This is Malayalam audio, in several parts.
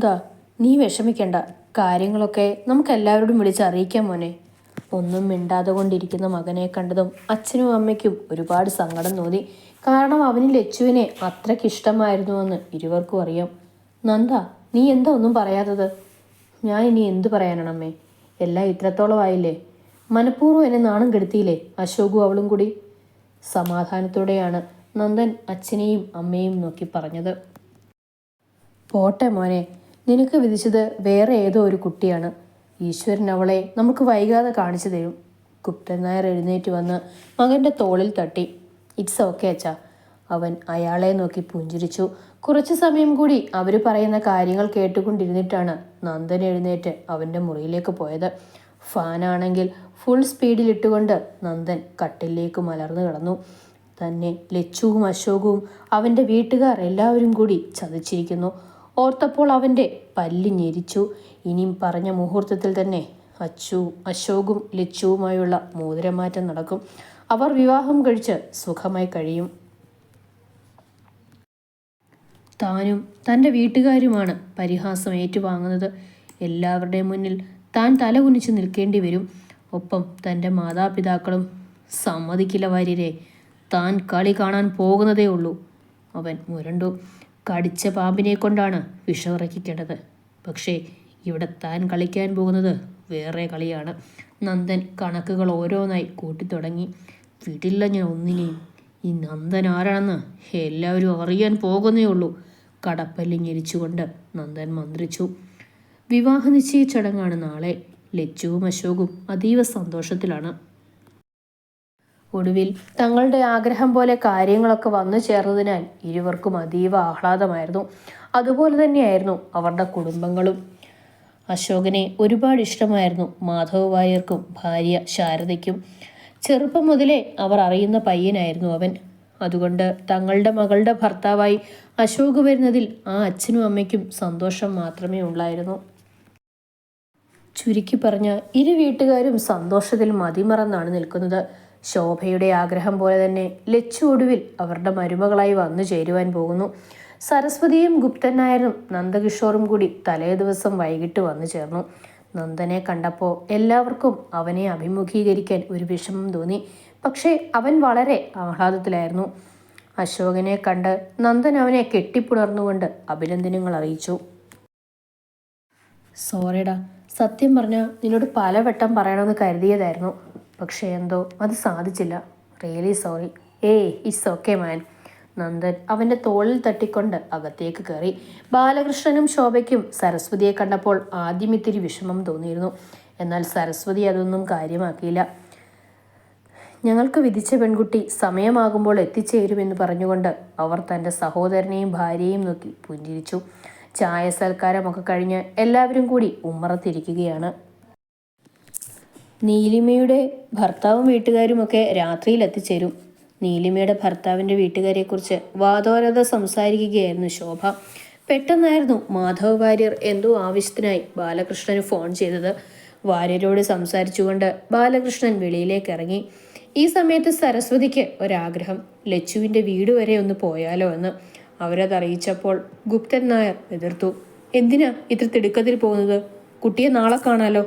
നന്ദ നീ വിഷമിക്കണ്ട. കാര്യങ്ങളൊക്കെ നമുക്ക് എല്ലാവരോടും വിളിച്ച് അറിയിക്കാം മോനെ. ഒന്നും മിണ്ടാതെ കൊണ്ടിരിക്കുന്ന മകനെ കണ്ടതും അച്ഛനും അമ്മയ്ക്കും ഒരുപാട് സങ്കടം തോന്നി. കാരണം അവന് ലച്ചുവിനെ അത്രയ്ക്ക് ഇഷ്ടമായിരുന്നുവെന്ന് ഇരുവർക്കും അറിയാം. നന്ദ നീ എന്താ ഒന്നും പറയാത്തത്? ഞാൻ ഇനി എന്തു പറയാനാണ് അമ്മേ എല്ലാം ഇത്രത്തോളം ആയില്ലേ മനഃപൂർവം എന്നെ നാണം കെടുത്തിയില്ലേ അശോകും അവളും കൂടി? സമാധാനത്തോടെയാണ് നന്ദൻ അച്ഛനെയും അമ്മയും നോക്കി പറഞ്ഞത്. പോട്ടെ മോനെ. നിനക്ക് വിധിച്ചത് വേറെ ഏതോ ഒരു കുട്ടിയാണ്. ഈശ്വരൻ അവളെ നമുക്ക് വൈകാതെ കാണിച്ചു തരും. ഗുപ്തൻ നായർ എഴുന്നേറ്റ് വന്ന് മകന്റെ തോളിൽ തട്ടി. ഇറ്റ്സ് ഓക്കെ അച്ഛാ. അവൻ അയാളെ നോക്കി പുഞ്ചിരിച്ചു. കുറച്ചു സമയം കൂടി അവർ പറയുന്ന കാര്യങ്ങൾ കേട്ടുകൊണ്ടിരുന്നിട്ടാണ് നന്ദൻ എഴുന്നേറ്റ് അവന്റെ മുറിയിലേക്ക് പോയത്. ഫാനാണെങ്കിൽ ഫുൾ സ്പീഡിലിട്ടുകൊണ്ട് നന്ദൻ കട്ടിലേക്ക് മലർന്നു കിടന്നു. തന്നെ ലച്ചുവും അശോകവും അവന്റെ വീട്ടുകാർ എല്ലാവരും കൂടി ചതിച്ചിരിക്കുന്നു. ഓർത്തപ്പോൾ അവന്റെ പല്ല് ഞെരിച്ചു. ഇനിയും പറഞ്ഞ മുഹൂർത്തത്തിൽ തന്നെ അച്ചു അശോകും ലച്ചുവുമായുള്ള മോതിരമാറ്റം നടക്കും. അവർ വിവാഹം കഴിച്ച് സുഖമായി കഴിയും. താനും തന്റെ വീട്ടുകാരുമാണ് പരിഹാസം ഏറ്റുവാങ്ങുന്നത്. എല്ലാവരുടെയും മുന്നിൽ താൻ തല കുനിച്ച് നിൽക്കേണ്ടി വരും. ഒപ്പം തന്റെ മാതാപിതാക്കളും സമ്മതിക്കില്ല വാര്യരെ. താൻ കളി കാണാൻ പോകുന്നതേ ഉള്ളൂ. അവൻ മുരണ്ടു. കടിച്ച പാമ്പിനെ കൊണ്ടാണ് വിഷമിറക്കിക്കേണ്ടത് പക്ഷേ ഇവിടെ താൻ കളിക്കാൻ പോകുന്നത് വേറെ കളിയാണ്. നന്ദൻ കണക്കുകൾ ഓരോന്നായി കൂട്ടിത്തുടങ്ങി. വിടില്ല ഞാൻ ഒന്നിനെയും ഈ നന്ദൻ ആരാണെന്ന് എല്ലാവരും അറിയാൻ പോകുന്നേ ഉള്ളൂ കടപ്പല്ലി ഞെരിച്ചുകൊണ്ട് നന്ദൻ മന്ത്രിച്ചു. വിവാഹ നിശ്ചയ ചടങ്ങാണ് നാളെ. ലച്ചുവും അശോകും അതീവ സന്തോഷത്തിലാണ്. ഒടുവിൽ തങ്ങളുടെ ആഗ്രഹം പോലെ കാര്യങ്ങളൊക്കെ വന്നു ചേർന്നതിനാൽ ഇരുവർക്കും അതീവ ആഹ്ലാദമായിരുന്നു. അതുപോലെ തന്നെയായിരുന്നു അവരുടെ കുടുംബങ്ങളും. അശോകനെ ഒരുപാട് ഇഷ്ടമായിരുന്നു മാധവ് വാര്യർക്കും ഭാര്യ ശാരദയ്ക്കും. ചെറുപ്പം മുതലേ അവർ അറിയുന്ന പയ്യനായിരുന്നു അവൻ. അതുകൊണ്ട് തങ്ങളുടെ മകളുടെ ഭർത്താവായി അശോക് വരുന്നതിൽ ആ അച്ഛനും അമ്മയ്ക്കും സന്തോഷം മാത്രമേ ഉള്ളായിരുന്നു ചുരുക്കി പറഞ്ഞ ഇരു വീട്ടുകാരും സന്തോഷത്തിൽ മതിമറന്നാണ് നിൽക്കുന്നത്. ശോഭയുടെ ആഗ്രഹം പോലെ തന്നെ ലച്ചു ഒടുവിൽ അവരുടെ മരുമകളായി വന്നു ചേരുവാൻ പോകുന്നു. സരസ്വതിയും ഗുപ്തൻ നായരും നന്ദകിഷോറും കൂടി തലേ ദിവസം വൈകിട്ട് വന്നു ചേർന്നു. നന്ദനെ കണ്ടപ്പോൾ എല്ലാവർക്കും അവനെ അഭിമുഖീകരിക്കാൻ ഒരു വിഷമം തോന്നി. പക്ഷേ അവൻ വളരെ ആഹ്ലാദത്തിലായിരുന്നു. അശോകനെ കണ്ട് നന്ദൻ അവനെ കെട്ടിപ്പുണർന്നുകൊണ്ട് അഭിനന്ദനങ്ങൾ അറിയിച്ചു. സോറിടാ സത്യം പറഞ്ഞാൽ നിന്നോട് പലവട്ടം പറയണമെന്ന് കരുതിയതായിരുന്നു. പക്ഷേ എന്തോ അത് സാധിച്ചില്ല. Really sorry hey it's okay man Nandan അവന്റെ തോളിൽ തട്ടിക്കൊണ്ട് അകത്തേക്ക് കയറി. ബാലകൃഷ്ണനും ശോഭയ്ക്കും സരസ്വതിയെ കണ്ടപ്പോൾ ആദ്യം ഇത്തിരി വിഷമം തോന്നിയിരുന്നു. എന്നാൽ സരസ്വതി അതൊന്നും കാര്യമാക്കിയില്ല. ഞങ്ങൾക്ക് വിധിച്ച പെൺകുട്ടി സമയമാകുമ്പോൾ എത്തിച്ചേരുമെന്ന് പറഞ്ഞുകൊണ്ട് അവർ തന്റെ സഹോദരനെയും ഭാര്യയെയും നോക്കി പുഞ്ചിരിച്ചു. ചായ സൽക്കാരമൊക്കെ കഴിഞ്ഞ് എല്ലാവരും കൂടി ഉമ്മറത്തിരിക്കുകയാണ്. നീലിമയുടെ ഭർത്താവും വീട്ടുകാരുമൊക്കെ രാത്രിയിൽ എത്തിച്ചേരും നീലിമയുടെ ഭർത്താവിന്റെ വീട്ടുകാരെക്കുറിച്ച് വാതോരത സംസാരിക്കുകയായിരുന്നു ശോഭ. പെട്ടെന്നായിരുന്നു മാധവ് വാര്യർ എന്തോ ആവശ്യത്തിനായി ബാലകൃഷ്ണന് ഫോൺ ചെയ്തത്. വാര്യരോട് സംസാരിച്ചുകൊണ്ട് ബാലകൃഷ്ണൻ വെളിയിലേക്ക് ഇറങ്ങി ഈ സമയത്ത് സരസ്വതിക്ക് ഒരാഗ്രഹം. ലച്ചുവിന്റെ വീട് വരെ ഒന്ന് പോയാലോ എന്ന്. അവരത് അറിയിച്ചപ്പോൾ ഗുപ്തൻ നായർ എതിർത്തു. എന്തിനാ ഇത്ര തിടുക്കത്തിൽ പോകുന്നത്? കുട്ടിയെ നാളെ കാണാലോ?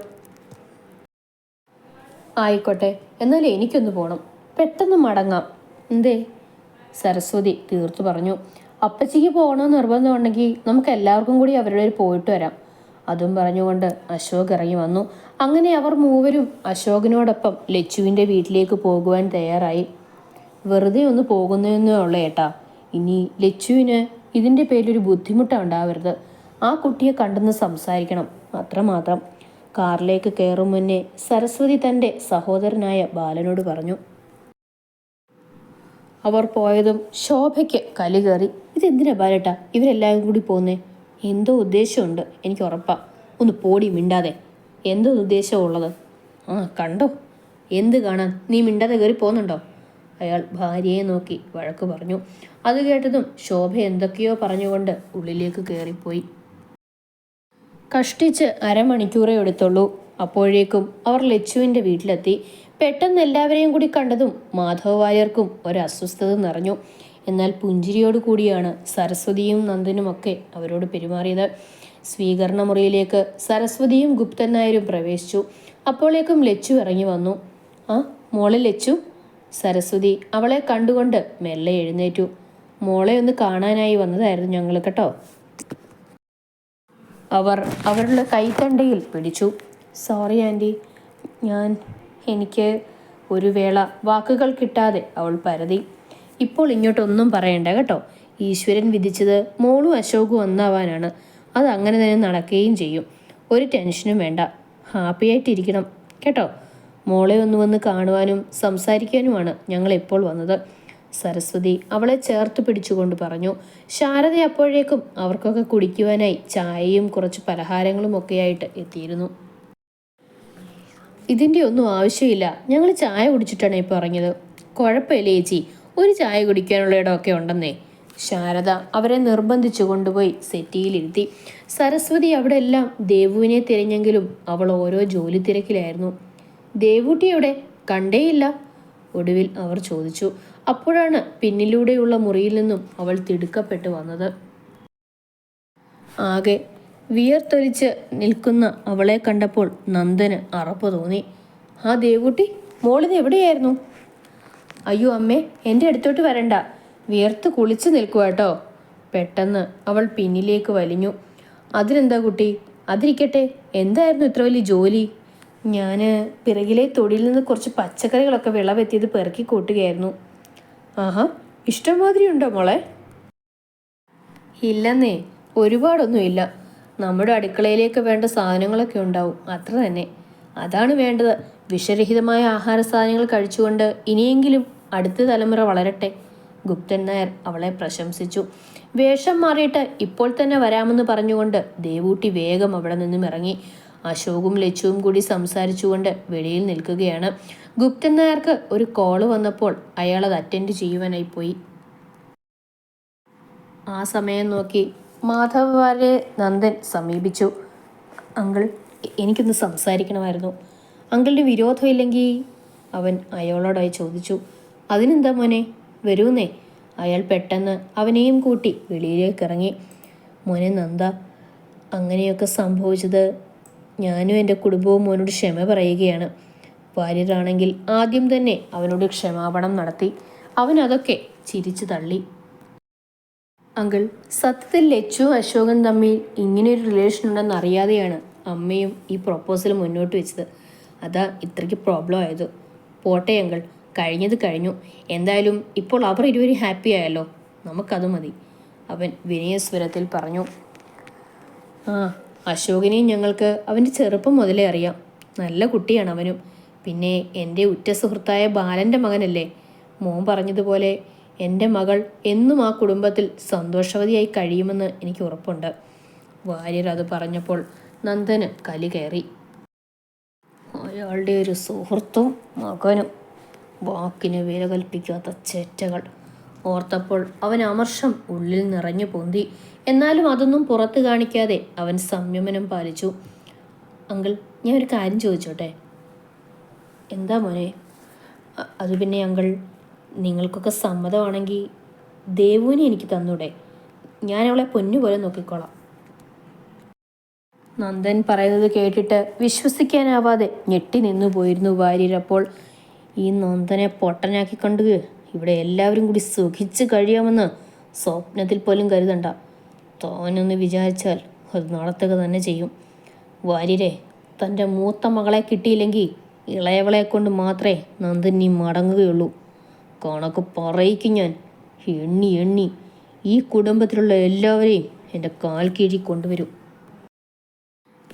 ആയിക്കോട്ടെ എന്നാൽ എനിക്കൊന്ന് പോകണം പെട്ടെന്ന് മടങ്ങാം. എന്തേ? സരസ്വതി തീർത്തു പറഞ്ഞു. അപ്പച്ചിക്ക് പോകണമെന്ന് നിർബന്ധമുണ്ടെങ്കിൽ നമുക്ക് എല്ലാവർക്കും കൂടി അവരുടെ പോയിട്ട് വരാം. അതും പറഞ്ഞുകൊണ്ട് അശോക് ഇറങ്ങി വന്നു. അങ്ങനെ അവർ മൂവരും അശോകിനോടൊപ്പം ലച്ചുവിന്റെ വീട്ടിലേക്ക് പോകുവാൻ തയ്യാറായി. വെറുതെ ഒന്ന് പോകുന്നതെന്നേ ഉള്ളൂ ഏട്ടാ. ഇനി ലച്ചുവിന് ഇതിന്റെ പേരിലൊരു ബുദ്ധിമുട്ടുണ്ടാവരുത് ആ കുട്ടിയെ കണ്ടെന്ന് സംസാരിക്കണം. അത്രമാത്രം. കാറിലേക്ക് കയറും മുന്നേ സരസ്വതി തന്റെ സഹോദരനായ ബാലനോട് പറഞ്ഞു. അവർ പോയതും ശോഭയ്ക്ക് കലി കയറി. ഇതെന്തിനാ ബാലേട്ട? ഇവരെല്ലാവരും കൂടി പോകുന്നേ എന്തോ ഉദ്ദേശമുണ്ട് എനിക്ക് ഉറപ്പാ. ഒന്ന് പോടി മിണ്ടാതെ. എന്തോ ഉദ്ദേശമുള്ളത്? ആ കണ്ടോ? എന്ത് കാണാൻ? നീ മിണ്ടാതെ കയറി പോകുന്നുണ്ടോ അയാൾ ഭാര്യയെ നോക്കി വഴക്ക് പറഞ്ഞു. അത് കേട്ടതും ശോഭ എന്തൊക്കെയോ പറഞ്ഞുകൊണ്ട് ഉള്ളിലേക്ക് കയറിപ്പോയി. കഷ്ടിച്ച് അരമണിക്കൂറേ എടുത്തുള്ളൂ. അപ്പോഴേക്കും അവർ ലച്ചുവിന്റെ വീട്ടിലെത്തി. പെട്ടെന്ന് എല്ലാവരെയും കൂടി കണ്ടതും മാധവ വാര്യർക്കും ഒരസ്വസ്ഥത നിറഞ്ഞു. എന്നാൽ പുഞ്ചിരിയോട് കൂടിയാണ് സരസ്വതിയും നന്ദനുമൊക്കെ അവരോട് പെരുമാറിയത്. സ്വീകരണ മുറിയിലേക്ക് സരസ്വതിയും ഗുപ്തൻ നായരും പ്രവേശിച്ചു. അപ്പോഴേക്കും ലച്ചു ഇറങ്ങി വന്നു. ആ മോളെ ലച്ചു? സരസ്വതി അവളെ കണ്ടുകൊണ്ട് മെല്ലെ എഴുന്നേറ്റു. മോളെ ഒന്ന് കാണാനായി വന്നതായിരുന്നു ഞങ്ങൾ കേട്ടോ. അവർ അവരുടെ കൈത്തണ്ടയിൽ പിടിച്ചു. സോറി ആന്റി ഞാൻ എനിക്ക് ഒരു വേള വാക്കുകൾ കിട്ടാതെ അവൾ പരതി. ഇപ്പോൾ ഇങ്ങോട്ടൊന്നും പറയണ്ട കേട്ടോ. ഈശ്വരൻ വിധിച്ചത് മോളും അശോകും ഒന്നാവാനാണ്. അത് അങ്ങനെ തന്നെ നടക്കുകയും ചെയ്യും. ഒരു ടെൻഷനും വേണ്ട. ഹാപ്പി ആയിട്ടിരിക്കണം കേട്ടോ. മോളെ ഒന്ന് വന്ന് കാണുവാനും സംസാരിക്കാനുമാണ് ഞങ്ങൾ ഇപ്പോൾ വന്നത്. സരസ്വതി അവളെ ചേർത്ത് പിടിച്ചുകൊണ്ട് പറഞ്ഞു ശാരദ അപ്പോഴേക്കും അവർക്കൊക്കെ കുടിക്കുവാനായി ചായയും കുറച്ച് പലഹാരങ്ങളും ഒക്കെയായിട്ട് എത്തിയിരുന്നു. ഇതിന്റെ ഒന്നും ആവശ്യമില്ല. ഞങ്ങൾ ചായ കുടിച്ചിട്ടാണ് ഇപ്പോൾ ഇറങ്ങിയത്. കുഴപ്പമില്ല ചേച്ചി. ഒരു ചായ കുടിക്കാനുള്ള ഇടമൊക്കെ ഉണ്ടെന്നേ. ശാരദ അവരെ നിർബന്ധിച്ചു കൊണ്ടുപോയി സെറ്റിയിലിരുത്തി. സരസ്വതി അവിടെ എല്ലാം ദേവുവിനെ തിരഞ്ഞെങ്കിലും അവൾ ഓരോ ജോലി തിരക്കിലായിരുന്നു. ദേവൂട്ടി കണ്ടേയില്ല. ഒടുവിൽ അവർ ചോദിച്ചു. അപ്പോഴാണ് പിന്നിലൂടെയുള്ള മുറിയിൽ നിന്നും അവൾ തിടുക്കപ്പെട്ട് വന്നത്. ആകെ വിയർത്തൊലിച്ച് നിൽക്കുന്ന അവളെ കണ്ടപ്പോൾ നന്ദന് അറപ്പ് തോന്നി. ആ ദേവൂട്ടി മോളിത് എവിടെയായിരുന്നു? അയ്യോ അമ്മേ എന്റെ അടുത്തോട്ട് വരണ്ട. വിയർത്ത് കുളിച്ച് നിൽക്കുക കേട്ടോ. പെട്ടെന്ന് അവൾ പിന്നിലേക്ക് വലിഞ്ഞു. അതിനെന്താ കുട്ടി? അതിരിക്കട്ടെ. എന്തായിരുന്നു ഇത്ര വലിയ ജോലി? ഞാൻ പിറകിലെ തൊടിയിൽ നിന്ന് കുറച്ച് പച്ചക്കറികളൊക്കെ വിളവെത്തിയത് പെറുക്കി കൂട്ടുകയായിരുന്നു. ആഹാ ഇഷ്ടംമാതിരി ഉണ്ടോ മോളെ? ഇല്ലെന്നേ ഒരുപാടൊന്നുമില്ല. നമ്മുടെ അടുക്കളയിലേക്ക് വേണ്ട സാധനങ്ങളൊക്കെ ഉണ്ടാവും അത്ര തന്നെ. അതാണ് വേണ്ടത്. വിഷരഹിതമായ ആഹാര സാധനങ്ങൾ കഴിച്ചുകൊണ്ട് ഇനിയെങ്കിലും അടുത്ത തലമുറ വളരട്ടെ. ഗുപ്തൻ നായർ അവളെ പ്രശംസിച്ചു. വേഷം മാറിയിട്ട് ഇപ്പോൾ തന്നെ വരാമെന്ന് പറഞ്ഞുകൊണ്ട് ദേവൂട്ടി വേഗം അവിടെ നിന്നും ഇറങ്ങി. അശോകും ലച്ചുവും കൂടി സംസാരിച്ചുകൊണ്ട് വെളിയിൽ നിൽക്കുകയാണ്. ഗുപ്തൻ നായർക്ക് ഒരു കോൾ വന്നപ്പോൾ അയാൾ അത് അറ്റൻഡ് ചെയ്യുവാനായി പോയി. ആ സമയം നോക്കി മാധവരെ നന്ദൻ സമീപിച്ചു. അങ്കിൾ എനിക്കൊന്ന് സംസാരിക്കണമായിരുന്നു. അങ്കിളിന് വിരോധമില്ലെങ്കിൽ അവൻ അയാളോടായി ചോദിച്ചു. അതിനെന്താ മോനെ? വരൂന്നേ. അയാൾ പെട്ടെന്ന് അവനെയും കൂട്ടി വെളിയിലേക്ക് ഇറങ്ങി. മോനെ നന്ദ അങ്ങനെയൊക്കെ സംഭവിച്ചത് ഞാനും എന്റെ കുടുംബവും മോനോട് ക്ഷമ പറയുകയാണ്. വാര്യരാണെങ്കിൽ ആദ്യം തന്നെ അവനോട് ക്ഷമാപണം നടത്തി. അവൻ അതൊക്കെ ചിരിച്ചു തള്ളി. അങ്കിൾ സത്യത്തിൽ ലച്ചു അശോകൻ തമ്മിൽ ഇങ്ങനെയൊരു റിലേഷൻ ഉണ്ടെന്ന് അറിയാതെയാണ് അമ്മയും ഈ പ്രൊപ്പോസൽ മുന്നോട്ട് വെച്ചത്. അതാ ഇത്രയ്ക്ക് പ്രോബ്ലം ആയത്. പോട്ടെ അങ്കിൾ കഴിഞ്ഞത് കഴിഞ്ഞു. എന്തായാലും ഇപ്പോൾ അവർ ഇരുവരും ഹാപ്പി ആയല്ലോ. നമുക്കത് മതി. അവൻ വിനയസ്വരത്തിൽ പറഞ്ഞു. ആ അശോകനെയും ഞങ്ങൾക്ക് അവന്റെ ചെറുപ്പം മുതലേ അറിയാം. നല്ല കുട്ടിയാണ് അവനും. പിന്നെ എന്റെ ഉറ്റ സുഹൃത്തായ ബാലന്റെ മകനല്ലേ? മോൻ പറഞ്ഞതുപോലെ എന്റെ മകൾ എന്നും ആ കുടുംബത്തിൽ സന്തോഷവതിയായി കഴിയുമെന്ന് എനിക്ക് ഉറപ്പുണ്ട്. വാര്യർ അത് പറഞ്ഞപ്പോൾ നന്ദന് കലി കയറി. അയാളുടെ ഒരു സുഹൃത്തും മകനും. വാക്കിന് വില കൽപ്പിക്കാത്ത ചേറ്റകൾ. ഓർത്തപ്പോൾ അവൻ അമർഷം ഉള്ളിൽ നിറഞ്ഞു പൊന്തി. എന്നാലും അതൊന്നും പുറത്ത് കാണിക്കാതെ അവൻ സംയമനം പാലിച്ചു. അങ്കിൾ ഞാൻ ഒരു കാര്യം ചോദിച്ചോട്ടെ? എന്താ മോനെ? അത് പിന്നെ അങ്കിൾ നിങ്ങൾക്കൊക്കെ സമ്മതമാണെങ്കിൽ ദേവുവിനെ എനിക്ക് തന്നൂടെ. ഞാൻ അവളെ പൊന്നുപോലെ നോക്കിക്കോളാം. നന്ദൻ പറയുന്നത് കേട്ടിട്ട് വിശ്വസിക്കാനാവാതെ ഞെട്ടി നിന്നു പോയിരുന്നു ഭാര്യരപ്പോൾ ഈ നന്ദനെ പൊട്ടനാക്കി കണ്ടു ഇവിടെ എല്ലാവരും കൂടി സുഖിച്ച് കഴിയാമെന്ന് സ്വപ്നത്തിൽ പോലും കരുതണ്ട. തോനൊന്ന് വിചാരിച്ചാൽ അത് നടത്തുക തന്നെ ചെയ്യും. വാര്യരെ തന്റെ മൂത്ത മകളെ കിട്ടിയില്ലെങ്കിൽ ഇളയവളെ കൊണ്ട് മാത്രമേ നന്ദിനി മടങ്ങുകയുള്ളൂ. കണക്ക് പറയിക്കും ഞാൻ. എണ്ണി എണ്ണി. ഈ കുടുംബത്തിലുള്ള എല്ലാവരെയും എന്റെ കാൽ കീഴി കൊണ്ടുവരും.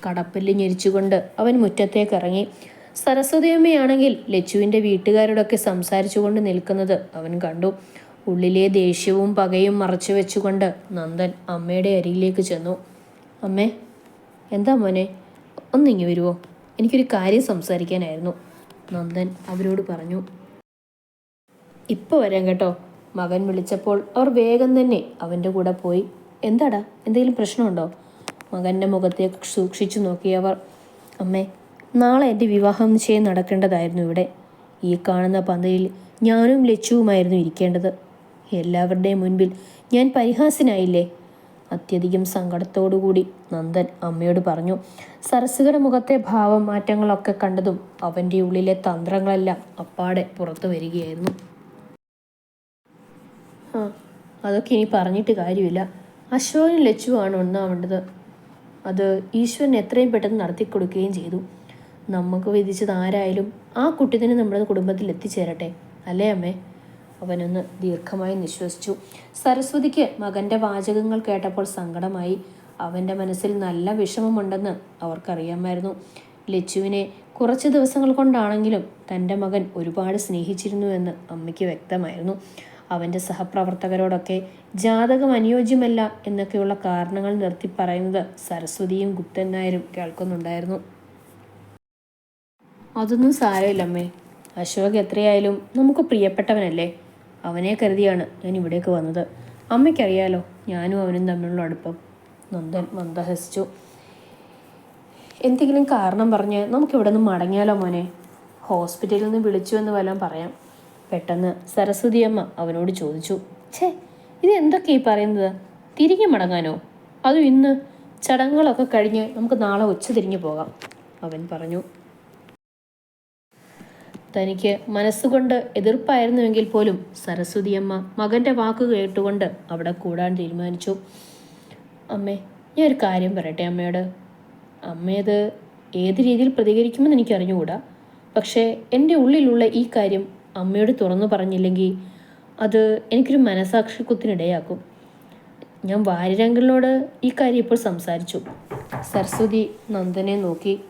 കടപ്പല്ല് ഞെരിച്ചുകൊണ്ട് അവൻ മുറ്റത്തേക്ക് ഇറങ്ങി. സരസ്വതിയമ്മയാണെങ്കിൽ ലച്ചുവിന്റെ വീട്ടുകാരോടൊക്കെ സംസാരിച്ചുകൊണ്ട് നിൽക്കുന്നത് അവൻ കണ്ടു. ഉള്ളിലെ ദേഷ്യവും പകയും മറച്ചു വെച്ചുകൊണ്ട് നന്ദൻ അമ്മയുടെ അരിയിലേക്ക് ചെന്നു. അമ്മേ എന്താ മോനെ? ഒന്നിങ്ങി വരുമോ എനിക്കൊരു കാര്യം സംസാരിക്കാനായിരുന്നു. നന്ദൻ അവരോട് പറഞ്ഞു ഇപ്പോൾ വരാം കേട്ടോ. മകൻ വിളിച്ചപ്പോൾ അവർ വേഗം തന്നെ അവന്റെ കൂടെ പോയി. എന്താടാ? എന്തെങ്കിലും പ്രശ്നമുണ്ടോ? മകന്റെ മുഖത്തെ സൂക്ഷിച്ചു നോക്കിയവർ അമ്മേ നാളെ എന്റെ വിവാഹം നിശ്ചയം നടക്കേണ്ടതായിരുന്നു ഇവിടെ. ഈ കാണുന്ന പന്തയിൽ ഞാനും ലച്ചുവുമായിരുന്നു ഇരിക്കേണ്ടത്. എല്ലാവരുടെയും മുൻപിൽ ഞാൻ പരിഹാസനായില്ലേ അത്യധികം സങ്കടത്തോടുകൂടി നന്ദൻ അമ്മയോട് പറഞ്ഞു. സരസുകയുടെ മുഖത്തെ ഭാവമാറ്റങ്ങളൊക്കെ കണ്ടതും അവന്റെ ഉള്ളിലെ തന്ത്രങ്ങളെല്ലാം അപ്പാടെ പുറത്തു വരികയായിരുന്നു. ആ അതൊക്കെ ഇനി പറഞ്ഞിട്ട് കാര്യമില്ല. അശോകനും ലച്ചുവാണ് ഒന്നാവേണ്ടത് അത് ഈശ്വരൻ എത്രയും പെട്ടെന്ന് നടത്തി കൊടുക്കുകയും ചെയ്തു. നമുക്ക് വിധിച്ചത് ആരായാലും ആ കുട്ടി തന്നെ നമ്മുടെ കുടുംബത്തിൽ എത്തിച്ചേരട്ടെ. അല്ലേ അമ്മേ? അവനൊന്ന് ദീർഘമായി നിശ്വസിച്ചു. സരസ്വതിക്ക് മകന്റെ വാചകങ്ങൾ കേട്ടപ്പോൾ സങ്കടമായി. അവന്റെ മനസ്സിൽ നല്ല വിഷമമുണ്ടെന്ന് അവർക്കറിയാമായിരുന്നു. ലച്ചുവിനെ കുറച്ച് ദിവസങ്ങൾ കൊണ്ടാണെങ്കിലും തന്റെ മകൻ ഒരുപാട് സ്നേഹിച്ചിരുന്നുവെന്ന് അമ്മയ്ക്ക് വ്യക്തമായിരുന്നു. അവന്റെ സഹപ്രവർത്തകരോടൊക്കെ ജാതകം അനുയോജ്യമല്ല എന്നൊക്കെയുള്ള കാരണങ്ങൾ നിർത്തി പറയുന്നത് സരസ്വതിയും ഗുപ്തൻ നായരും കേൾക്കുന്നുണ്ടായിരുന്നു. അതൊന്നും സാരമില്ലമ്മേ. അശോക് എത്രയായാലും നമുക്ക് പ്രിയപ്പെട്ടവനല്ലേ? അവനെ കരുതിയാണ് ഞാൻ ഇവിടേക്ക് വന്നത്. അമ്മയ്ക്കറിയാലോ ഞാനും അവനും തമ്മിലുള്ള അടുപ്പം. നന്ദൻ മന്ദഹസിച്ചു. എന്തെങ്കിലും കാരണം പറഞ്ഞ് നമുക്കിവിടെ നിന്ന് മടങ്ങിയാലോ മോനെ? ഹോസ്പിറ്റലിൽ നിന്ന് വിളിച്ചു എന്ന് വല്ലതും പറയാം. പെട്ടെന്ന് സരസ്വതി അമ്മ അവനോട് ചോദിച്ചു. ഛേ ഇത് എന്തൊക്കെ ഈ പറയുന്നത്? തിരികെ മടങ്ങാനോ? അതും ഇന്ന് ചടങ്ങുകളൊക്കെ കഴിഞ്ഞ് നമുക്ക് നാളെ ഉച്ച തിരിഞ്ഞു പോകാം. അവൻ പറഞ്ഞു. തനിക്ക് മനസ്സുകൊണ്ട് എതിർപ്പായിരുന്നുവെങ്കിൽ പോലും സരസ്വതിയമ്മ മകന്റെ വാക്ക് കേട്ടുകൊണ്ട് അവിടെ കൂടാൻ തീരുമാനിച്ചു. അമ്മേ ഞാൻ ഒരു കാര്യം പറയട്ടെ അമ്മയോട്? അമ്മയത് ഏത് രീതിയിൽ പ്രതികരിക്കുമെന്ന് എനിക്ക് അറിഞ്ഞുകൂടാ പക്ഷേ എന്റെ ഉള്ളിലുള്ള ഈ കാര്യം അമ്മയോട് തുറന്നു പറഞ്ഞില്ലെങ്കിൽ അത് എനിക്കൊരു മനസാക്ഷി കുത്തിനിടയാക്കും. ഞാൻ വാര്യരംഗലിനോട് ഈ കാര്യം ഇപ്പോൾ സംസാരിച്ചു. സരസ്വതി നന്ദനെ നോക്കി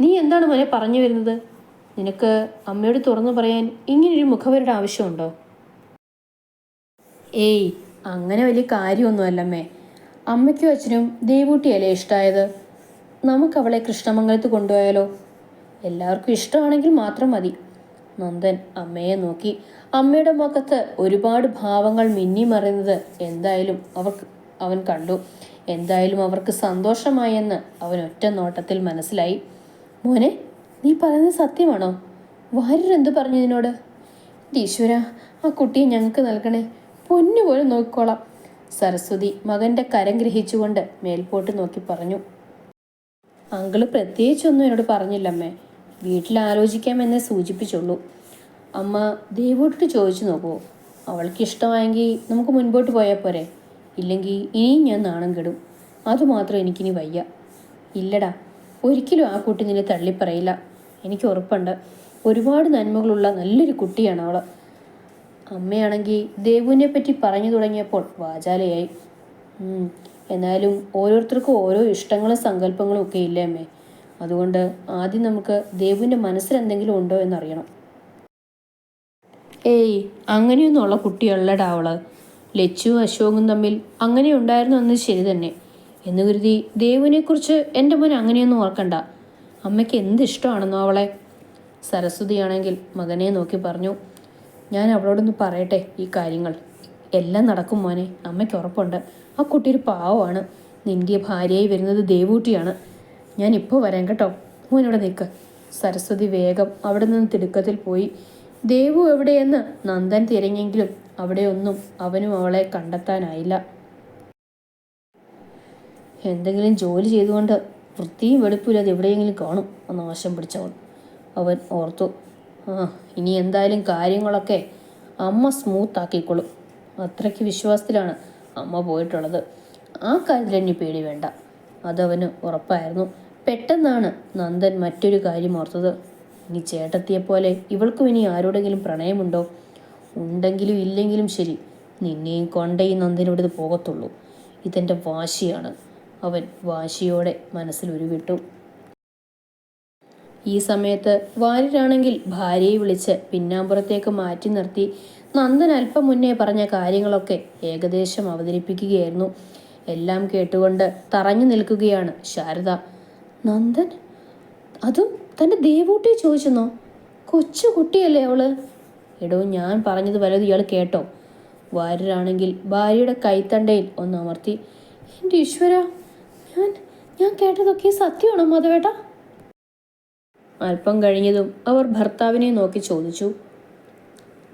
നീ എന്താണ് മോനെ പറഞ്ഞു വരുന്നത്? നിനക്ക് അമ്മയോട് തുറന്നു പറയാൻ ഇങ്ങനൊരു മുഖവരുടെ ആവശ്യമുണ്ടോ? ഏയ് അങ്ങനെ വലിയ കാര്യമൊന്നുമല്ലമ്മേ അമ്മയ്ക്കും അച്ഛനും ദേവൂട്ടിയല്ലേ ഇഷ്ടമായത് നമുക്കവളെ കൃഷ്ണമംഗലത്ത് കൊണ്ടുപോയാലോ? എല്ലാവർക്കും ഇഷ്ടമാണെങ്കിൽ മാത്രം മതി. നന്ദൻ അമ്മയെ നോക്കി അമ്മയുടെ മുഖത്ത് ഒരുപാട് ഭാവങ്ങൾ മിന്നിമറിയുന്നത് എന്തായാലും അവർക്ക് അവൻ കണ്ടു. എന്തായാലും അവർക്ക് സന്തോഷമായെന്ന് അവൻ ഒറ്റ നോട്ടത്തിൽ മനസ്സിലായി. മോനെ നീ പറയുന്നത് സത്യമാണോ? വാര്യർ എന്തു പറഞ്ഞു ഇതിനോട്? ഈശ്വര ആ കുട്ടിയെ ഞങ്ങൾക്ക് നൽകണേ. പൊന്നുപോലെ നോക്കിക്കോളാം. സരസ്വതി മകന്റെ കരം ഗ്രഹിച്ചുകൊണ്ട് മേൽപോട്ട് നോക്കി പറഞ്ഞു. അങ്കിൾ പ്രത്യേകിച്ചൊന്നും എന്നോട് പറഞ്ഞില്ലമ്മേ. വീട്ടിൽ ആലോചിക്കാമെന്നേ സൂചിപ്പിച്ചുള്ളൂ. അമ്മ ദേവോട്ടിട്ട് ചോദിച്ചു നോക്കുമോ അവൾക്ക് ഇഷ്ടമായെങ്കിൽ നമുക്ക് മുൻപോട്ട് പോയാൽ പോരെ. ഇല്ലെങ്കിൽ ഇനിയും ഞാൻ നാണം കെടും. അതുമാത്രം എനിക്കിനി വയ്യ. ഇല്ലടാ ഒരിക്കലും ആ കുട്ടി നിന്നെ തള്ളിപ്പറയില്ല. എനിക്ക് ഉറപ്പുണ്ട്. ഒരുപാട് നന്മകളുള്ള നല്ലൊരു കുട്ടിയാണ് അവൾ അമ്മയാണെങ്കിൽ ദേവുവിനെ പറ്റി പറഞ്ഞു തുടങ്ങിയപ്പോൾ വാചാലയായി. എന്നാലും ഓരോരുത്തർക്കും ഓരോ ഇഷ്ടങ്ങളും സങ്കല്പങ്ങളും ഒക്കെ ഇല്ലേ അമ്മേ? അതുകൊണ്ട് ആദ്യം നമുക്ക് ദേവുവിന്റെ മനസ്സിൽ എന്തെങ്കിലും ഉണ്ടോ എന്നറിയണം. ഏയ് അങ്ങനെയൊന്നുള്ള കുട്ടിയല്ലടാ അവൾ. ലച്ചു അശോകും തമ്മിൽ അങ്ങനെ ഉണ്ടായിരുന്നു എന്ന് ശരി തന്നെ. എന്ന് കരുതി ദേവുവിനെക്കുറിച്ച് എന്റെ മോൻ അങ്ങനെയൊന്നും ഓർക്കണ്ട. അമ്മയ്ക്ക് എന്ത് ഇഷ്ടമാണെന്നോ അവളെ സരസ്വതിയാണെങ്കിൽ മകനെ നോക്കി പറഞ്ഞു ഞാൻ അവളോടൊന്ന് പറയട്ടെ ഈ കാര്യങ്ങൾ. എല്ലാം നടക്കും മോനെ. അമ്മയ്ക്ക് ഉറപ്പുണ്ട്. ആ കുട്ടി ഒരു പാവമാണ്. നിന്റെ ഭാര്യയായി വരുന്നത് ദേവൂട്ടിയാണ്. ഞാൻ ഇപ്പോൾ വരാം കേട്ടോ. മോൻ ഇവിടെ നിൽക്ക്. സരസ്വതി വേഗം അവിടെ നിന്ന് തിടുക്കത്തിൽ പോയി. ദേവു എവിടെയെന്ന്? നന്ദൻ തിരഞ്ഞെങ്കിലും അവിടെയൊന്നും അവനും അവളെ കണ്ടെത്താനായില്ല. എന്തെങ്കിലും ജോലി ചെയ്തുകൊണ്ട് വൃത്തിയും വെളുപ്പില്ലാതെ എവിടെയെങ്കിലും കാണും എന്ന് വശം പിടിച്ചവൻ അവൻ ഓർത്തു ആ ഇനി എന്തായാലും കാര്യങ്ങളൊക്കെ അമ്മ സ്മൂത്ത് ആക്കിക്കോളും. അത്രയ്ക്ക് വിശ്വാസത്തിലാണ് അമ്മ പോയിട്ടുള്ളത്. ആ കാര്യത്തിൽ ഇനി പേടി വേണ്ട. അതവന് ഉറപ്പായിരുന്നു. പെട്ടെന്നാണ് നന്ദൻ മറ്റൊരു കാര്യം ഓർത്തത്. ഇനി ചേട്ടത്തിയെപ്പോലെ ഇവൾക്കും ഇനി ആരോടെങ്കിലും പ്രണയമുണ്ടോ? ഉണ്ടെങ്കിലും ഇല്ലെങ്കിലും ശരി. നിന്നെയും കൊണ്ടേ ഈ നന്ദനോട് ഇത് പോകത്തുള്ളൂ. ഇതെന്റെ വാശിയാണ്. അവൻ വാശിയോടെ മനസ്സിൽ ഉരുവിട്ടു ഈ സമയത്ത് വാര്യരാണെങ്കിൽ ഭാര്യയെ വിളിച്ച് പിന്നാമ്പുറത്തേക്ക് മാറ്റി നിർത്തി നന്ദൻ അല്പം മുന്നേ പറഞ്ഞ കാര്യങ്ങളൊക്കെ ഏകദേശം അവതരിപ്പിക്കുകയായിരുന്നു. എല്ലാം കേട്ടുകൊണ്ട് തറഞ്ഞു നിൽക്കുകയാണ് ശാരദ. നന്ദൻ? അതും തന്റെ ദേവൂട്ടിയെ ചോദിച്ചെന്നോ? കൊച്ചു കുട്ടിയല്ലേ അവൾ? എടോ ഞാൻ പറഞ്ഞത് വല്ലതും ഇയാൾ കേട്ടോ. വാര്യരാണെങ്കിൽ ഭാര്യയുടെ കൈത്തണ്ടയിൽ ഒന്ന് അമർത്തി. എന്റെ ഈശ്വര ഞാൻ ഞാൻ കേട്ടതൊക്കെ സത്യമാണോ മാധവേട്ട? അല്പം കഴിഞ്ഞതും അവർ ഭർത്താവിനെ നോക്കി ചോദിച്ചു.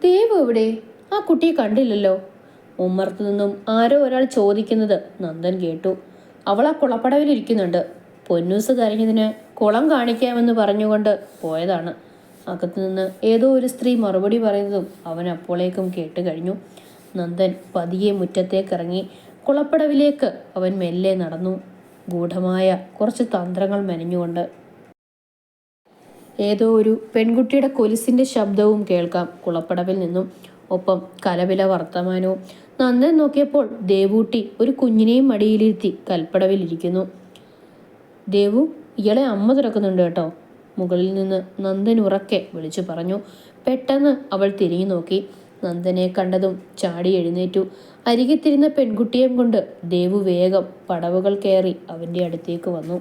ദേവ് എവിടെ? ആ കുട്ടിയെ കണ്ടില്ലല്ലോ. ഉമ്മർത്തു നിന്നും ആരോ ഒരാൾ ചോദിക്കുന്നത് നന്ദൻ കേട്ടു. അവൾ ആ കുളപ്പടവിലിരിക്കുന്നുണ്ട് പൊന്നൂസ് കരഞ്ഞതിന് കുളം കാണിക്കാമെന്ന് പറഞ്ഞുകൊണ്ട് പോയതാണ്. അകത്തുനിന്ന് ഏതോ ഒരു സ്ത്രീ മറുപടി പറയുന്നതും അവൻ അപ്പോളേക്കും കേട്ട് കഴിഞ്ഞു. നന്ദൻ പതിയെ മുറ്റത്തേക്കിറങ്ങി കുളപ്പടവിലേക്ക് അവൻ മെല്ലെ നടന്നു. ഗൂഢമായ കുറച്ച് തന്ത്രങ്ങൾ മെനഞ്ഞുകൊണ്ട്. ഏതോ ഒരു പെൺകുട്ടിയുടെ കൊലിസിന്റെ ശബ്ദവും കേൾക്കാം കുളപ്പടവിൽ നിന്നും. ഒപ്പം കലവില വർത്തമാനവും. നന്ദൻ നോക്കിയപ്പോൾ ദേവൂട്ടി ഒരു കുഞ്ഞിനെയും മടിയിലിരുത്തി കൽപ്പടവിലിരിക്കുന്നു ദേവു ഇയാളെ അമ്മ തുറക്കുന്നുണ്ട് കേട്ടോ. മുകളിൽ നിന്ന് നന്ദൻ ഉറക്കെ വിളിച്ചു പറഞ്ഞു. പെട്ടെന്ന് അവൾ തിരിഞ്ഞു നോക്കി. നന്ദനെ കണ്ടതും ചാടി എഴുന്നേറ്റു. അരികെത്തിരുന്ന പെൺകുട്ടിയെയും കൊണ്ട് ദേവു വേഗം പടവുകൾ കയറി അവന്റെ അടുത്തേക്ക് വന്നു.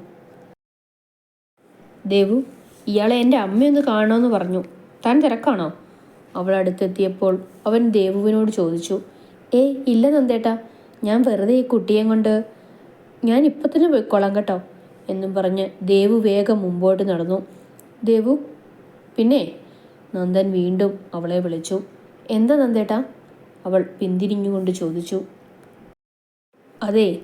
ദേവു ഇയാളെ എന്റെ അമ്മയൊന്ന് കാണണമെന്ന് പറഞ്ഞു. താൻ തിരക്കാണോ? അവൾ അടുത്തെത്തിയപ്പോൾ അവൻ ദേവുവിനോട് ചോദിച്ചു. ഏയ് ഇല്ല നന്ദേട്ടാ ഞാൻ വെറുതെ ഈ കുട്ടിയേം കൊണ്ട് ഞാൻ ഇപ്പം തന്നെ പോയിക്കോളാം കേട്ടോ എന്നും പറഞ്ഞ് ദേവു വേഗം മുമ്പോട്ട് നടന്നു. ദേവു പിന്നെ? നന്ദൻ വീണ്ടും അവളെ വിളിച്ചു. എന്താ നന്ദേട്ടാ? അവൾ പിന്തിരിഞ്ഞുകൊണ്ട് ചോദിച്ചു. അതെ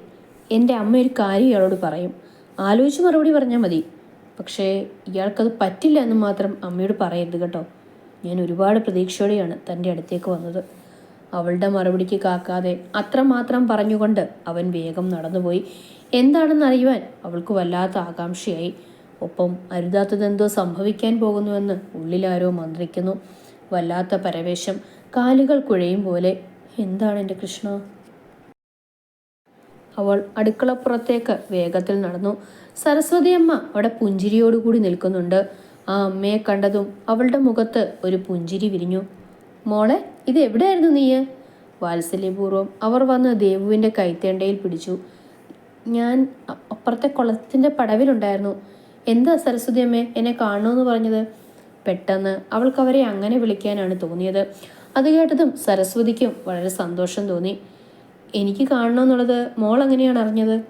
എന്റെ അമ്മ ഒരു കാര്യം ഇയാളോട് പറയും. ആലോചിച്ച് മറുപടി പറഞ്ഞാൽ മതി. പക്ഷേ ഇയാൾക്കത് പറ്റില്ല എന്ന് മാത്രം അമ്മയോട് പറയരുത് കേട്ടോ. ഞാൻ ഒരുപാട് പ്രതീക്ഷയോടെയാണ് തന്റെ അടുത്തേക്ക് വന്നത്. അവളുടെ മറുപടിക്ക് കാക്കാതെ അത്രമാത്രം പറഞ്ഞുകൊണ്ട് അവൻ വേഗം നടന്നുപോയി. എന്താണെന്ന് അറിയുവാൻ അവൾക്ക് വല്ലാത്ത ആകാംക്ഷയായി. ഒപ്പം അരുതാത്തതെന്തോ സംഭവിക്കാൻ പോകുന്നുവെന്ന് ഉള്ളിലാരോ മന്ത്രിക്കുന്നു. വല്ലാത്ത പരവേശം. കാലുകൾ കുഴയും പോലെ. എന്താണ് എന്റെ കൃഷ്ണ? അവൾ അടുക്കളപ്പുറത്തേക്ക് വേഗത്തിൽ നടന്നു. സരസ്വതിയമ്മ അവിടെ പുഞ്ചിരിയോടുകൂടി നിൽക്കുന്നുണ്ട്. ആ അമ്മയെ കണ്ടതും അവളുടെ മുഖത്ത് ഒരു പുഞ്ചിരി വിരിഞ്ഞു. മോളെ ഇത് എവിടെയായിരുന്നു നീ? വാത്സല്യപൂർവം അവർ വന്ന് ദേവുവിന്റെ കൈത്തേണ്ടയിൽ പിടിച്ചു. ഞാൻ അപ്പുറത്തെ കുളത്തിന്റെ പടവിലുണ്ടായിരുന്നു. എന്താ സരസ്വതി അമ്മേ എന്നെ കാണണമെന്ന് പറഞ്ഞത്? പെട്ടെന്ന് അവൾക്ക് അവരെ അങ്ങനെ വിളിക്കാനാണ് തോന്നിയത്. അത് കേട്ടതും സരസ്വതിക്കും വളരെ സന്തോഷം തോന്നി. എനിക്ക് കാണണമെന്നുള്ളത് മോൾ എങ്ങനെയാണ് അറിഞ്ഞത്?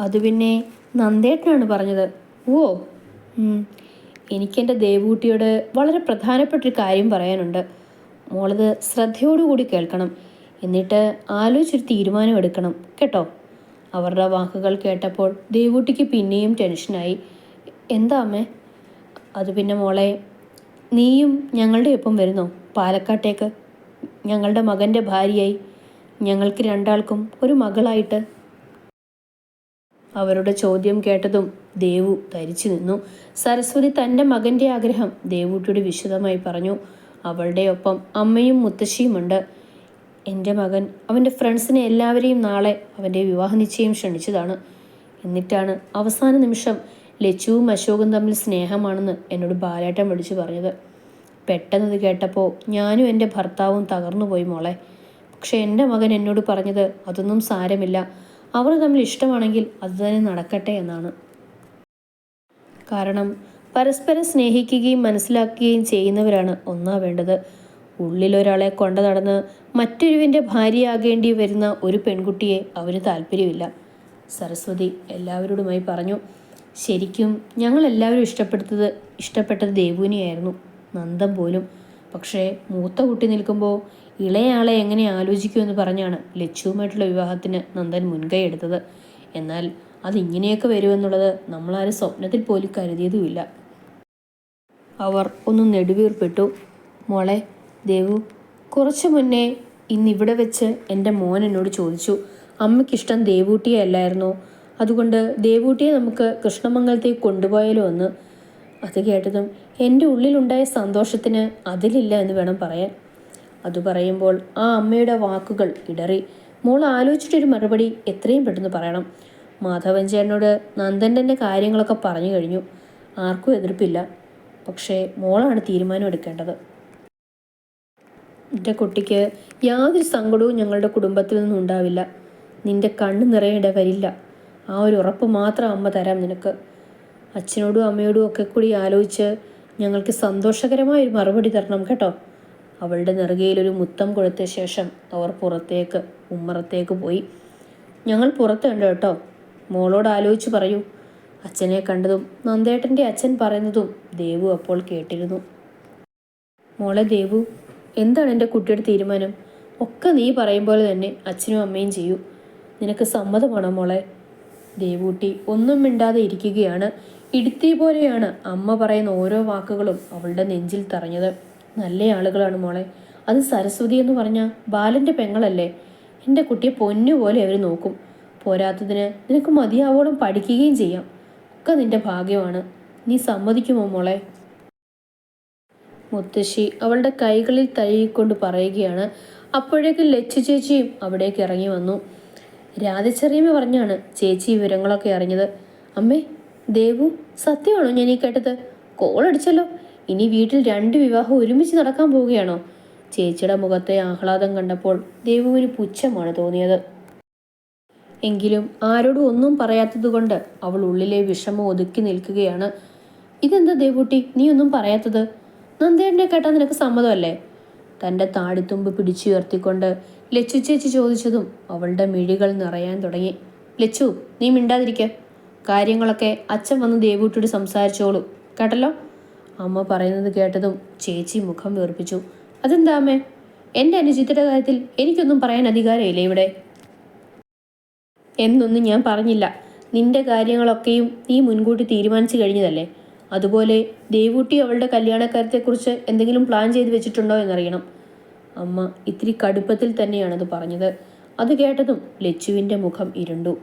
അത് പിന്നെ നന്ദേട്ടനാണ് പറഞ്ഞത്. ഓ. എനിക്കെന്റെ ദേവൂട്ടിയോട് വളരെ പ്രധാനപ്പെട്ടൊരു കാര്യം പറയാനുണ്ട്. മോളത് ശ്രദ്ധയോടുകൂടി കേൾക്കണം. എന്നിട്ട് ആലോചിച്ചൊരു തീരുമാനം എടുക്കണം കേട്ടോ? അവരുടെ വാക്കുകൾ കേട്ടപ്പോൾ ദേവൂട്ടിക്ക് പിന്നെയും ടെൻഷനായി. എന്താ അമ്മേ? അത് പിന്നെ മോളെ നീയും ഞങ്ങളുടെ ഒപ്പം വരുന്നോ? പാലക്കാട്ടേക്ക്. ഞങ്ങളുടെ മകന്റെ ഭാര്യയായി. ഞങ്ങൾക്ക് രണ്ടാൾക്കും ഒരു മകളായിട്ട്. അവരുടെ ചോദ്യം കേട്ടതും ദേവു ധരിച്ചു നിന്നു. സരസ്വതി തന്റെ മകന്റെ ആഗ്രഹം ദേവൂട്ടിയോട് വിശദമായി പറഞ്ഞു. അവളുടെ ഒപ്പം അമ്മയും മുത്തശ്ശിയുമുണ്ട് എന്റെ മകൻ അവന്റെ ഫ്രണ്ട്സിനെ എല്ലാവരെയും നാളെ അവന്റെ വിവാഹ നിശ്ചയം ക്ഷണിച്ചതാണ്. എന്നിട്ടാണ് അവസാന നിമിഷം ലച്ചുവും അശോകും തമ്മിൽ സ്നേഹമാണെന്ന് എന്നോട് ബാലേട്ടൻ വിളിച്ചു പറഞ്ഞത്. പെട്ടെന്നത് കേട്ടപ്പോൾ ഞാനും എന്റെ ഭർത്താവും തകർന്നുപോയി മോളെ. പക്ഷെ എന്റെ മകൻ എന്നോട് പറഞ്ഞത് അതൊന്നും സാരമില്ല. അവർ തമ്മിൽ ഇഷ്ടമാണെങ്കിൽ അത് തന്നെ നടക്കട്ടെ എന്നാണ്. കാരണം പരസ്പരം സ്നേഹിക്കുകയും മനസ്സിലാക്കുകയും ചെയ്യുന്നവരാണ് ഒന്നാ വേണ്ടത്. ഉള്ളിലൊരാളെ കൊണ്ടു നടന്ന് മറ്റൊരുവിന്റെ ഭാര്യയാകേണ്ടി വരുന്ന ഒരു പെൺകുട്ടിയെ അവന് താല്പര്യമില്ല. സരസ്വതി എല്ലാവരോടുമായി പറഞ്ഞു ശരിക്കും ഞങ്ങളെല്ലാവരും ഇഷ്ടപ്പെടുത്തത് ഇഷ്ടപ്പെട്ടത് ദേവുവിനെയായിരുന്നു. നന്ദം പോലും. പക്ഷേ മൂത്ത കുട്ടി നിൽക്കുമ്പോൾ ഇളയാളെ എങ്ങനെ ആലോചിക്കുമെന്ന് പറഞ്ഞാണ് ലച്ചുവുമായിട്ടുള്ള വിവാഹത്തിന് നന്ദൻ മുൻകൈ എടുത്തത്. എന്നാൽ അതിങ്ങനെയൊക്കെ വരുമെന്നുള്ളത് നമ്മളാരും സ്വപ്നത്തിൽ പോലും കരുതിയതുമില്ല. അവർ ഒന്ന് നെടുവീർപ്പെട്ടു. മോളെ ദേവു കുറച്ചു മുന്നേ ഇന്നിവിടെ വെച്ച് എന്റെ മോൻ എന്നോട് ചോദിച്ചു അമ്മയ്ക്കിഷ്ടം ദേവൂട്ടിയെ അല്ലായിരുന്നോ? അതുകൊണ്ട് ദേവൂട്ടിയെ നമുക്ക് കൃഷ്ണമംഗലത്തേക്ക് കൊണ്ടുപോയാലോ എന്ന് അത് കേട്ടതും എന്റെ ഉള്ളിലുണ്ടായ സന്തോഷത്തിന് അതിലില്ല എന്ന് വേണം പറയാൻ. അത് പറയുമ്പോൾ ആ അമ്മയുടെ വാക്കുകൾ ഇടറി. മോൾ ആലോചിച്ചിട്ടൊരു മറുപടി എത്രയും പെട്ടെന്ന് പറയണം. മാധവൻ ചേട്ടനോട് നന്ദന്റെ കാര്യങ്ങളൊക്കെ പറഞ്ഞു കഴിഞ്ഞു. ആർക്കും എതിർപ്പില്ല. പക്ഷേ മോളാണ് തീരുമാനം എടുക്കേണ്ടത്. എന്റെ കുട്ടിക്ക് യാതൊരു സങ്കടവും ഞങ്ങളുടെ കുടുംബത്തിൽ നിന്നും ഉണ്ടാവില്ല നിന്റെ കണ്ണ് നിറയേണ്ട വരില്ല. ആ ഒരു ഉറപ്പ് മാത്രം അമ്മ തരാം നിനക്ക്. അച്ഛനോടും അമ്മയോടും ഒക്കെ കൂടി ആലോചിച്ച് ഞങ്ങൾക്ക് സന്തോഷകരമായ ഒരു മറുപടി തരണം കേട്ടോ. അവളുടെ നെറുകയിലൊരു മുത്തം കൊടുത്ത ശേഷം അവർ പുറത്തേക്ക് ഉമ്മറത്തേക്ക് പോയി. ഞങ്ങൾ പുറത്തുണ്ട് കേട്ടോ. മോളോട് ആലോചിച്ച് പറയൂ. അച്ഛനെ കണ്ടതും നന്ദേട്ടന്റെ അച്ഛൻ പറയുന്നതും ദേവു അപ്പോൾ കേട്ടിരുന്നു. മോളെ ദേവു എന്താണ് എന്റെ കുട്ടിയുടെ തീരുമാനം? ഒക്കെ നീ പറയും പോലെ തന്നെ അച്ഛനും അമ്മയും ചെയ്യൂ. നിനക്ക് സമ്മതമാണോ മോളെ? ദേവൂട്ടി ഒന്നും മിണ്ടാതെ ഇരിക്കുകയാണ്. ഇടുത്തി പോലെയാണ് അമ്മ പറയുന്ന ഓരോ വാക്കുകളും അവളുടെ നെഞ്ചിൽ തറഞ്ഞത്. നല്ല ആളുകളാണ് മോളെ. അത് സരസ്വതി എന്ന് പറഞ്ഞ ബാലന്റെ പെങ്ങളല്ലേ? എന്റെ കുട്ടിയെ പൊന്നു പോലെ അവർ നോക്കും. പോരാത്തതിന് നിനക്ക് മതിയാവോളം പഠിക്കുകയും ചെയ്യാം. ഒക്കെ നിന്റെ ഭാഗ്യമാണ്. നീ സമ്മതിക്കുമോ മോളെ? മുത്തശ്ശി അവളുടെ കൈകളിൽ തഴുകിക്കൊണ്ട് പറയുകയാണ്. അപ്പോഴേക്കും ലച്ചു ചേച്ചിയും അവിടേക്ക് ഇറങ്ങി വന്നു. രാധച്ചെറിയമ്മ പറഞ്ഞാണ് ചേച്ചി വിവരങ്ങളൊക്കെ അറിഞ്ഞത്. അമ്മേ ദേവു സത്യമാണോ ഞാൻ ഈ കേട്ടത്? കോൾ അടിച്ചല്ലോ. ഇനി വീട്ടിൽ രണ്ട് വിവാഹം ഒരുമിച്ച് നടക്കാൻ പോവുകയാണോ? ചേച്ചിയുടെ മുഖത്തെ ആഹ്ലാദം കണ്ടപ്പോൾ ദേവുവിന് പുച്ഛമാണ് തോന്നിയത്. എങ്കിലും ആരോടും ഒന്നും പറയാത്തതുകൊണ്ട് അവൾ ഉള്ളിലെ വിഷമം ഒതുക്കി നിൽക്കുകയാണ്. ഇതെന്താ ദേവൂട്ടി നീ ഒന്നും പറയാത്തത്? നന്ദേട്ടനെ കേട്ടാൽ നിനക്ക് സമ്മതമല്ലേ? തന്റെ താടിത്തുമ്പ് പിടിച്ചുയർത്തിക്കൊണ്ട് ലച്ചു ചേച്ചി ചോദിച്ചതും അവളുടെ മിഴികൾ നിറയാൻ തുടങ്ങി. ലച്ചു നീ മിണ്ടാതിരിക്ക. കാര്യങ്ങളൊക്കെ അച്ഛൻ വന്ന് ദേവൂട്ടിയോട് സംസാരിച്ചോളൂ. കേട്ടല്ലോ? അമ്മ പറയുന്നത് കേട്ടതും ചേച്ചി മുഖം വീർപ്പിച്ചു. അതെന്താ അമ്മേ? എന്റെ അനുജിത്തിന്റെ കാര്യത്തിൽ എനിക്കൊന്നും പറയാൻ അധികാരമില്ല ഇവിടെ? എന്നൊന്നും ഞാൻ പറഞ്ഞില്ല. നിന്റെ കാര്യങ്ങളൊക്കെയും നീ മുൻകൂട്ടി തീരുമാനിച്ചു കഴിഞ്ഞതല്ലേ? അതുപോലെ ദേവൂട്ടി അവളുടെ കല്യാണക്കാര്യത്തെക്കുറിച്ച് എന്തെങ്കിലും പ്ലാൻ ചെയ്ത് വെച്ചിട്ടുണ്ടോ എന്നറിയണം. അമ്മ ഇത്തിരി കടുപ്പത്തിൽ തന്നെയാണത് പറഞ്ഞത്. അത് കേട്ടതും ലച്ചുവിന്റെ മുഖം ഇരുണ്ടു.